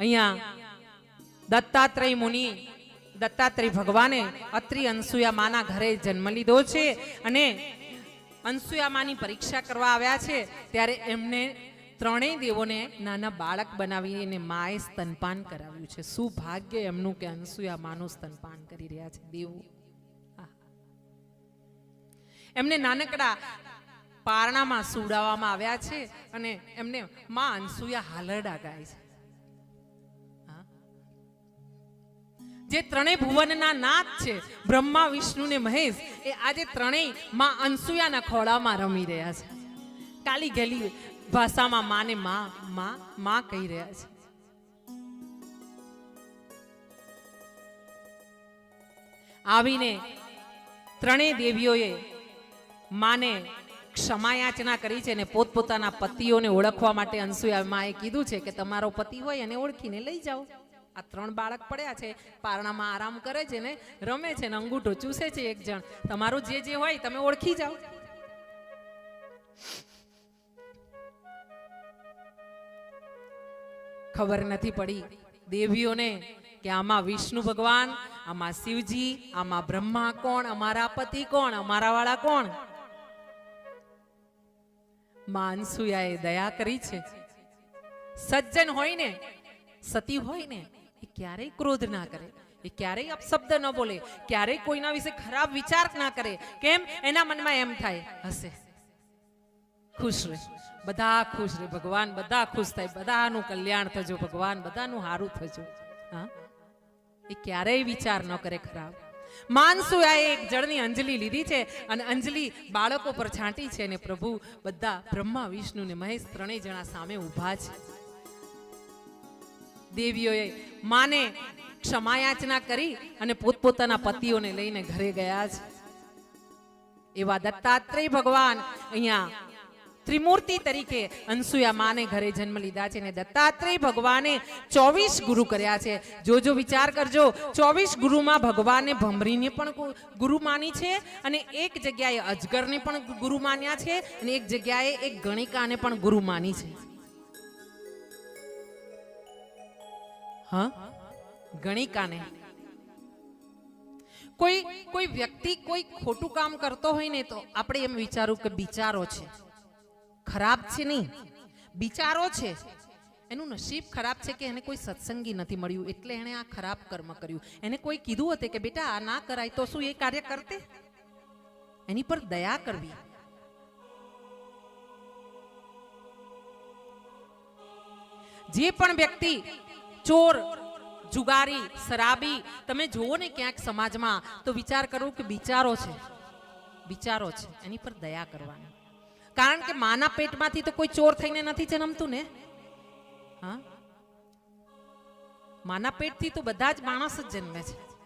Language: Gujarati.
અહીંયા દત્તાત્રેય મુનિ, દત્તાત્રેય ભગવાને અત્રિ અનસુયા માના ઘરે જન્મ લીધો છે અને અનસુયા માની પરીક્ષા કરવા આવ્યા છે ત્યારે એમને ત્રણેય દેવોને નાના બાળક બનાવી અને માએ સ્તનપાન કરાવ્યું છે. શું ભાગ્ય એમનું કે અનસુયા માનું સ્તનપાન કરી રહ્યા છે દેવો. એમને નાનકડા પારણામાં સુવડાવવામાં આવ્યા છે અને એમને માં અનસુયા હાલરડા ગાય છે. જે ત્રણેય ભુવનના નાથ છે, બ્રહ્મા, વિષ્ણુ ને મહેશ, એ આજે ત્રણેયમાં અંસુયાના ખોળામાં રમી રહ્યા છે. કાલી ગેલી ભાષામાં માને માં માં માં કહી રહ્યા છે. આવીને ત્રણેય દેવીઓએ માને ક્ષમાયાચના કરી છે અને પોતપોતાના પતિઓને ઓળખવા માટે અનસુયા માએ કીધું છે કે તમારો પતિ હોય એને ઓળખીને લઈ જાઓ. આ ત્રણ બાળક પડ્યા છે, પારણામાં આરામ કરે છે ને, રમે છે ને, અંગૂઠો ચૂસે છે એક જણ. તમારું જે જે હોય તમે ઓળખી જાઓ. ખબર નથી પડી દેવીઓને કે આમાં વિષ્ણુ ભગવાન, આમાં શિવજી, આમાં બ્રહ્મા કોણ, અમારા પતિ કોણ, અમારા વાળા કોણ? માનસુયાએ દયા કરી છે. સજ્જન હોય ને, સતી હોય ને ક્યારેય ક્રોધ ના કરે, એ ક્યારેય અપશબ્દ ન બોલે, ક્યારેય કોઈના વિશે ખરાબ વિચાર ના કરે. કેમ? એના મનમાં એમ થાય, હશે. ખુશ રહે. બધા ખુશ રહે. ભગવાન બધા ખુશ થાય. બધાનું કલ્યાણ થજો, ભગવાન બધાનું સારું થજો. હા? એ ક્યારેય વિચાર ન કરે ખરાબ. માનસુયાએ એક જળની અંજલિ લીધી છે અને અંજલિ બાળકો પર છાંટી છે અને પ્રભુ બધા બ્રહ્મા, વિષ્ણુ ને મહેશ ત્રણેય જણા સામે ઊભા છે. દેવીઓએ માને ક્ષમાયાચના કરી અને પોતપોતાના પતિઓને લઈને ઘરે ગયા છે એવા દત્તાત્રેય ભગવાન અહીંયા ત્રિમૂર્તિ તરીકે અનસુયા માને ઘરે જન્મ લીધા છે અને દત્તાત્રેય ભગવાને ચોવીસ ગુરુ કર્યા છે. જો જો વિચાર કરજો, ચોવીસ ગુરુમાં ભગવાને ભમરીને પણ ગુરુ માની છે અને એક જગ્યાએ અજગરને પણ ગુરુ માન્યા છે અને એક જગ્યાએ એક ગણિકાને પણ ગુરુ માની છે. હા? ગણિકાને. કોઈ કોઈ વ્યક્તિ કોઈ ખોટું કામ કરતો હોય ને તો આપણે એમ વિચારું કે બિચારો છે. ખરાબ છે નહીં. બિચારો છે. એનું નસીબ ખરાબ છે કે એને કોઈ સત્સંગી નથી મળ્યું, એટલે એણે આ ખરાબ કર્મ કર્યું. એને કોઈ કીધું હતું કે બેટા આ ના કરાય તો શું એ કાર્ય કરતે? એની પર દયા કરવી. જે પણ વ્યક્તિ ચોર, જુગારી, શરાબી, તમે જુઓ ને ક્યાંક સમાજમાં, તો વિચાર કરો કે બિચારો છે બિચારો છે, એની પર દયા કરવાની. કારણ કે માના પેટમાંથી તો કોઈ ચોર થઈને નથી જન્મતું ને? હા? માના પેટથી તો બધા જ માણસ જ જન્મે છે.